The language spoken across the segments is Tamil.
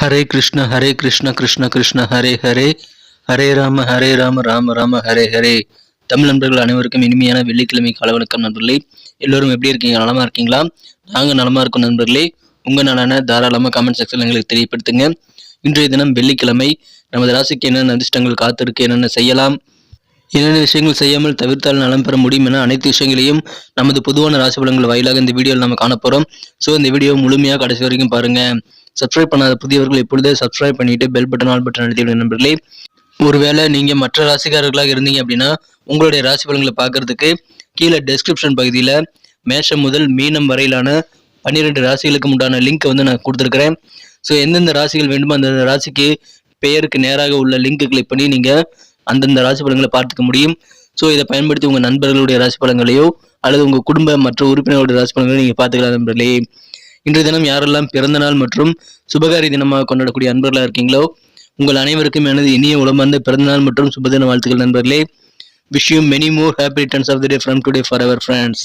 ஹரே கிருஷ்ண ஹரே கிருஷ்ண கிருஷ்ண கிருஷ்ண ஹரே ஹரே. ஹரே ராம ஹரே ராம ராம ராம ஹரே ஹரே. தமிழ் நண்பர்கள் அனைவருக்கும் இனிமையான வெள்ளிக்கிழமை கால வணக்கம் நண்பர்களே. எல்லோரும் எப்படி இருக்கீங்க? நலமா இருக்கீங்களா? நாங்க நலமா இருக்கோம் நண்பர்களே. உங்க நலனை தாராளமா கமெண்ட் செக்ஷன் எங்களுக்கு தெரியப்படுத்துங்க. இன்றைய தினம் வெள்ளிக்கிழமை. நமது ராசிக்கு என்னென்ன அதிர்ஷ்டங்கள் காத்திருக்கு என்னென்ன செய்யலாம் என்னென்ன விஷயங்கள் செய்யாமல் தவிர்த்தால் நலம் பெற முடியும் என அனைத்து விஷயங்களையும் நமது பொதுவான ராசி பலன்கள் வாயிலாக இந்த வீடியோவில் நம்ம காணப்போகிறோம் ஸோ இந்த வீடியோ முழுமையாக கடைசி வரைக்கும் பாருங்க. சப்ஸ்கிரைப் பண்ணாத புதியவர்கள் இப்பொழுதே சப்ஸ்கிரைப் பண்ணிட்டு பெல் பட்டன் ஆல் பட்டன் அழுத்தி நண்பர்களே. ஒருவேளை நீங்க மற்ற ராசிக்காரர்களாக இருந்தீங்க அப்படின்னா உங்களுடைய ராசி பலன்களை பார்க்கறதுக்கு கீழே டெஸ்கிரிப்ஷன் பகுதியில் மேஷம் முதல் மீனம் வரையிலான பன்னிரெண்டு ராசிகளுக்கு உண்டான லிங்க்கை வந்து நான் கொடுத்துருக்குறேன். ஸோ எந்தெந்த ராசிகள் வேண்டுமோ அந்தந்த ராசிக்கு பெயருக்கு நேராக உள்ள லிங்க் கிளிக் பண்ணி நீங்க அந்தந்த ராசி பலன்களை பார்த்துக்க முடியும். ஸோ இதை பயன்படுத்தி உங்கள் நண்பர்களுடைய ராசி பலன்களையோ அல்லது உங்கள் குடும்ப மற்ற உறுப்பினர்களுடைய ராசி பலன்களையோ நீங்கள் பார்த்துக்கலாம் நண்பர்களே. இன்றைய தினம் யாரெல்லாம் பிறந்த நாள் மற்றும் சுபகாரி தினமாக கொண்டாடக்கூடிய அன்பர்களாக இருக்கீங்களோ உங்கள் அனைவருக்கும் எனது இனிய உளமார்ந்த பிறந்த நாள் மற்றும் சுபதின வாழ்த்துக்கள் நண்பர்களே. விஷயம் many more happy returns of the day from today for our friends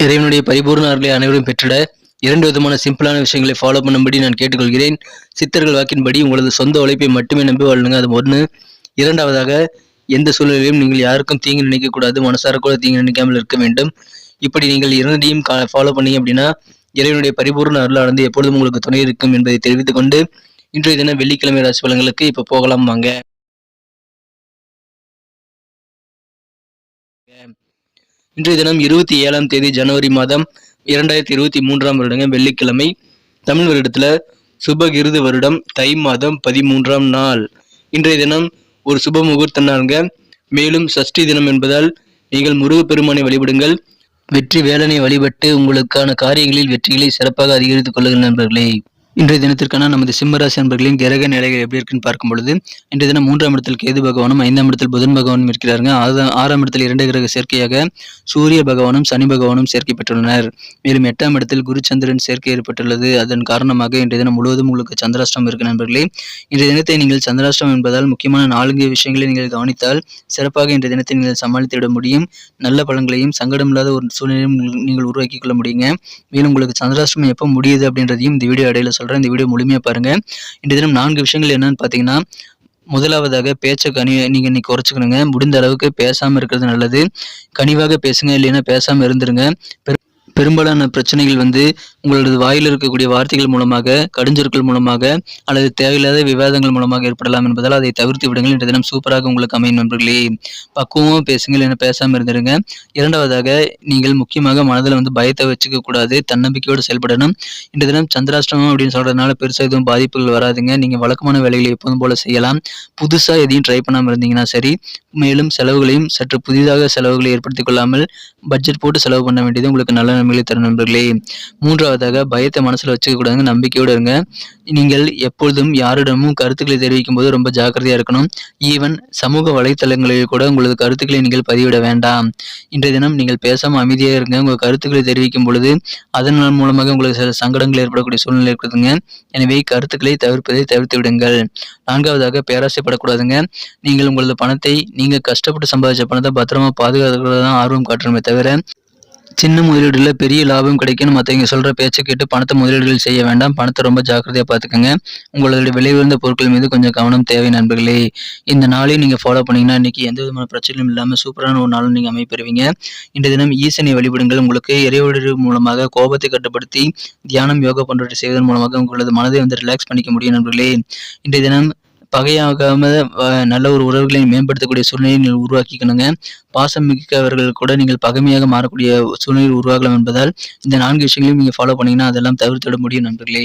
இறைவனுடைய பரிபூர்ண அருளை அனைவரும் பெற்றிட இரண்டு விதமான சிம்பிளான விஷயங்களை ஃபாலோ பண்ணும்படி நான் கேட்டுக்கொள்கிறேன். சித்தர்கள் வாக்கின்படி உங்களது சொந்த உழைப்பை மட்டுமே நம்பி வாழுங்க. அது ஒன்று இரண்டாவதாக எந்த சூழ்நிலையிலும் நீங்கள் யாருக்கும் தீங்கு நினைக்கக்கூடாது. மனசார கூட தீங்கு நினைக்காமல் இருக்க வேண்டும். இப்படி நீங்கள் இரண்டையும் ஃபாலோ பண்ணீங்க அப்படின்னா இறைவனுடைய பரிபூர்ண அருளானது எப்பொழுதும் உங்களுக்கு துணை இருக்கும் என்பதை தெரிவித்துக் கொண்டு இன்றைய தினம் வெள்ளிக்கிழமை ராசி பலன்களுக்கு இப்ப போகலாம் வாங்க. இன்றைய தினம் இருபத்தி ஏழாம் தேதி ஜனவரி மாதம் இரண்டாயிரத்தி இருபத்தி மூன்றாம் வருடங்க வெள்ளிக்கிழமை. தமிழ் வருடத்துல சுபகிருது வருடம் தை மாதம் பதிமூன்றாம் நாள். இன்றைய தினம் ஒரு சுப முகூர்த்த நாளுங்க. மேலும் சஷ்டி தினம் என்பதால் நீங்கள் முருகப்பெருமானை வழிபடுங்கள். வெற்றி வேலனை வழிபட்டு உங்களுக்கான காரியங்களில் வெற்றிகளை சிறப்பாக அதிகரித்துக் கொள்ளுங்கள் நண்பர்களே. இன்றைய தினத்திற்கான நமது சிம்மராசி அன்பர்களின் கிரக நிலைகள் எப்படி இருக்குன்னு பார்க்கும் பொழுது இன்றைய தினம் மூன்றாம் இடத்தில் கேது பகவானும் ஐந்தாம் இடத்தில் புதன் பகவானும் இருக்கிறாருங்க. ஆறாம் இடத்தில் இரண்டு கிரக சேர்க்கையாக சூரிய பகவானும் சனி பகவானும் சேர்க்கை பெற்றுள்ளனர். மேலும் எட்டாம் இடத்தில் குரு சந்திரன் சேர்க்கை ஏற்பட்டுள்ளது. அதன் காரணமாக இன்றைய தினம் முழுவதும் உங்களுக்கு சந்திராஷ்டம் இருக்கு நண்பர்களே. இன்றைய தினத்தை நீங்கள் சந்திராஷ்டம் என்பதால் முக்கியமான நான்கு விஷயங்களை நீங்கள் கவனித்தால் சிறப்பாக இன்றைய தினத்தை நீங்கள் சமாளித்து விட முடியும். நல்ல படங்களையும் சங்கடம் இல்லாத ஒரு சூழ்நிலையும் நீங்கள் உருவாக்கி கொள்ள முடியுங்க. மேலும் உங்களுக்கு சந்திராஷ்டமம் எப்போ முடியுது அப்படின்றதையும் இந்த வீடியோ இடையில சொல்கிறேன் இந்த வீடியோ முழுமையா பாருங்க. இன்று தினம் நான்கு விஷயங்கள் என்னன்னு பார்த்தீங்கன்னா முதலாவதாக பேச்சை கனி நீங்க இன்னைக்கு குறைச்சிக்கணுங்க. முடிந்த அளவுக்கு பேசாம இருக்கிறது நல்லது. கனிவாக பேசுங்க இல்லைன்னா பேசாம இருந்துருங்க. பெரும்பாலான பிரச்சனைகள் வந்து உங்களது வாயில் இருக்கக்கூடிய வார்த்தைகள் மூலமாக கடுஞ்சொற்கள் மூலமாக அல்லது தேவையில்லாத விவாதங்கள் மூலமாக ஏற்படலாம் என்பதால் அதை தவிர்த்து விடுங்கள். இன்றைய தினம் சூப்பராக உங்களுக்கு அமையும் நண்பர்களே. பக்குவமாக பேசுங்கள் என பேசாமல் இருந்துருங்க. இரண்டாவதாக நீங்கள் முக்கியமாக மனதில் வந்து பயத்தை வச்சுக்க கூடாது தன்னம்பிக்கையோடு செயல்படணும். இன்றைய தினம் சந்திராஷ்டமம் அப்படின்னு சொல்றதுனால பெருசாக எதுவும் பாதிப்புகள் வராதுங்க. நீங்கள் வழக்கமான வேலைகளை எப்போதும் போல செய்யலாம். புதுசாக எதையும் ட்ரை பண்ணாமல் இருந்தீங்கன்னா சரி மேலும் செலவுகளையும் சற்று புதிதாக செலவுகளை ஏற்படுத்திக் கொள்ளாமல் பட்ஜெட் போட்டு செலவு பண்ண வேண்டியது உங்களுக்கு நல்ல நன்மைகளை தரும் நண்பர்களே. மூன்றாவதாக பயத்தை மனசில் வச்சுக்க கூடாதுங்க நம்பிக்கையோடு இருங்க. நீங்கள் எப்பொழுதும் யாரிடமும் கருத்துக்களை தெரிவிக்கும் போது ரொம்ப ஜாக்கிரதையாக இருக்கணும். ஈவன் சமூக வலைத்தளங்களில் கூட உங்களது கருத்துக்களை நீங்கள் பதிவிட வேண்டாம். இன்றைய தினம் நீங்கள் பேசாமல் அமைதியாக இருங்க. உங்கள் கருத்துக்களை தெரிவிக்கும் பொழுது அதன் மூலமாக உங்களுக்கு சில சங்கடங்கள் ஏற்படக்கூடிய சூழ்நிலை இருக்குதுங்க எனவே கருத்துக்களை தவிர்ப்பதை தவிர்த்து விடுங்கள். நான்காவதாக பேராசைப்படக்கூடாதுங்க. நீங்கள் உங்களது பணத்தை நீங்கள் கஷ்டப்பட்டு சம்பாதிச்ச பணத்தை பத்திரமா பாதுகாக்கிறத தான் ஆர்வம் காட்டணுமே தவிர சின்ன முதலீடுல பெரிய லாபம் கிடைக்கணும் மற்றவங்க சொல்ற பேச்சை கேட்டு பணத்தை முதலீடுகள் செய்ய வேண்டாம். பணத்தை ரொம்ப ஜாக்கிரதையா பார்த்துக்கோங்க. உங்களுடைய விலை உயர்ந்த பொருட்கள் மீது கொஞ்சம் கவனம் தேவை நண்பர்களே. இந்த நாளையும் நீங்க ஃபாலோ பண்ணீங்கன்னா இன்னைக்கு எந்த விதமான பிரச்சனையும் இல்லாம சூப்பரான ஒரு நாளும் நீங்க அமைப்பெறுவீங்க. இன்றைய தினம் ஈசனை வழிபடுங்கள். உங்களுக்கு இறைவழி மூலமாக கோபத்தை கட்டுப்படுத்தி தியானம் யோகா போன்றவற்றை செய்வதன் மூலமாக உங்களது மனதை வந்து ரிலாக்ஸ் பண்ணிக்க முடியும் நண்பர்களே. இன்றைய தினம் பகையாகாம நல்ல ஒரு உறவுகளை மேம்படுத்தக்கூடிய சூழ்நிலையை நீங்கள் உருவாக்கிக்கணுங்க. பாசம் மிக்கவர்கள் கூட நீங்கள் பகைமையாக மாறக்கூடிய சூழ்நிலை உருவாகலாம் என்பதால் இந்த நான்கு விஷயங்களையும் நீங்கள் ஃபாலோ பண்ணீங்கன்னா அதெல்லாம் தவிர்த்திட முடியும் நண்பர்களே.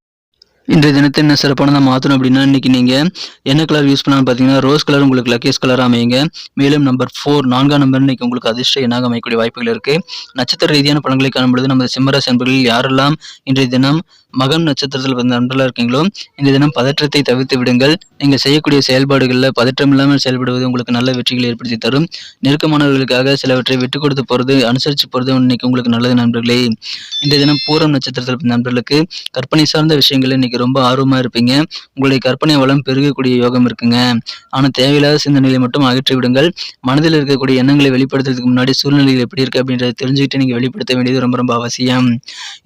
இன்றைய தினத்தை என்ன சிறப்பானதாக மாற்றணும் அப்படின்னா இன்னைக்கு நீங்கள் என்ன கலர் யூஸ் பண்ணலாம்னு பார்த்தீங்கன்னா ரோஸ் கலர் உங்களுக்கு லக்கேஸ் கலர் அமையுங்க. மேலும் நம்பர் ஃபோர் நான்காம் நம்பர் இன்னைக்கு உங்களுக்கு அதிர்ஷ்ட என்னாக அமையக்கூடிய வாய்ப்புகள் இருக்கு. நட்சத்திர ரீதியான பலன்களை காணும்பொழுது நமது சிம்மராசி அன்பர்களில் யாரெல்லாம் இன்றைய தினம் மகம் நட்சத்திரத்தில் பிறந்த நண்பர்களாக இருக்கீங்களோ இந்த தினம் பதற்றத்தை தவிர்த்து விடுங்கள். நீங்கள் செய்யக்கூடிய செயல்பாடுகளில் பதற்றம் இல்லாமல் செயல்படுவது உங்களுக்கு நல்ல வெற்றிகளை ஏற்படுத்தி தரும். நெருக்கமானவர்களுக்காக சிலவற்றை விட்டு கொடுத்து போகிறது அனுசரித்து போகிறது இன்னைக்கு உங்களுக்கு நல்லது நண்பர்களே. இந்த தினம் பூரம் நட்சத்திரத்தில் பிறந்த நண்பர்களுக்கு கற்பனை சார்ந்த விஷயங்கள் இன்னைக்கு ரொம்ப ஆர்வமா இருப்பீங்க. உங்களுடைய கற்பனை வளம் பெருகக்கூடிய யோகம் இருக்குங்க. ஆனா தேவையில்லாத சிந்தனைகளை மட்டும் அகற்றி விடுங்கள். மனதில் இருக்கக்கூடிய எண்ணங்களை வெளிப்படுத்துறதுக்கு முன்னாடி சூழ்நிலைகள் எப்படி இருக்கு அப்படின்றத தெரிஞ்சுக்கிட்டு நீங்க வெளிப்படுத்த வேண்டியது ரொம்ப ரொம்ப அவசியம்.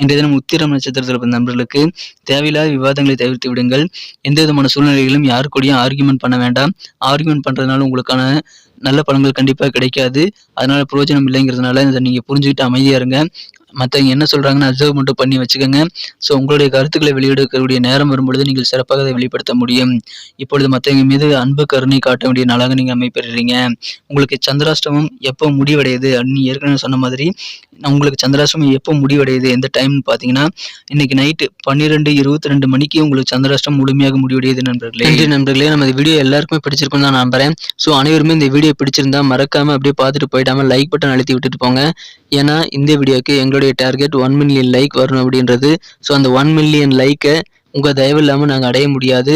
இன்றைய தினம் உத்திரம் நட்சத்திரத்தில் பிறந்த நண்பர்களுக்கு தேவையில்லாத விவாதங்களை தவிர்த்து விடுங்கள். எந்த விதமான சூழ்நிலைகளிலும் யாரு கூடயும் ஆர்கியூமெண்ட் பண்ண வேண்டாம். ஆர்கியூமெண்ட் பண்றதுனால உங்களுக்கான நல்ல பலன்கள் கண்டிப்பாக கிடைக்காது. அதனால பிரயோஜனம் இல்லைங்கிறதுனால இதை நீங்க புரிஞ்சுக்கிட்டு அமைதியா இருங்க. மற்றவங்க என்ன சொல்றாங்கன்னு அப்சர்வ் மட்டும் பண்ணி வச்சுக்கோங்க. ஸோ உங்களுடைய கருத்துக்களை வெளியிடக்கூடிய நேரம் வரும்பொழுது நீங்கள் சிறப்பாக அதை வெளிப்படுத்த முடியும். இப்பொழுது மற்றவங்க மீது அன்பு கருணை காட்ட வேண்டிய நாளாக நீங்கள் அமைப்பெறுறீங்க உங்களுக்கு சந்திராஷ்டமம் எப்போ முடிவடையுது? அப்படின்னு ஏற்கனவே சொன்ன மாதிரி உங்களுக்கு சந்திராஷ்டமம் எப்போ முடிவடையுது? எந்த டைம்னு பார்த்தீங்கன்னா இன்னைக்கு நைட்டு பன்னிரெண்டு இருபத்தி ரெண்டு மணிக்கு உங்களுக்கு சந்திராஷ்டம் முழுமையாக முடிவடையுது நண்பர்களே. நன்றி நண்பர்களே. நம்ம இந்த வீடியோ எல்லாருக்குமே பிடிச்சிருக்கும் தான் நம்புறேன். ஸோ அனைவருமே இந்த வீடியோ பிடிச்சிருந்தா மறக்காம அப்படியே பார்த்துட்டு போயிடாம லைக் பட்டன் அழுத்தி விட்டுட்டு போங்க. ஏன்னா இந்த வீடியோக்கு எங்களுடைய டார்கெட் ஒன் மில்லியன் லைக் வரணும் அப்படின்றது. ஸோ அந்த ஒன் மில்லியன் லைக்கை உங்கள் தயவு இல்லாமல் நாங்கள் அடைய முடியாது.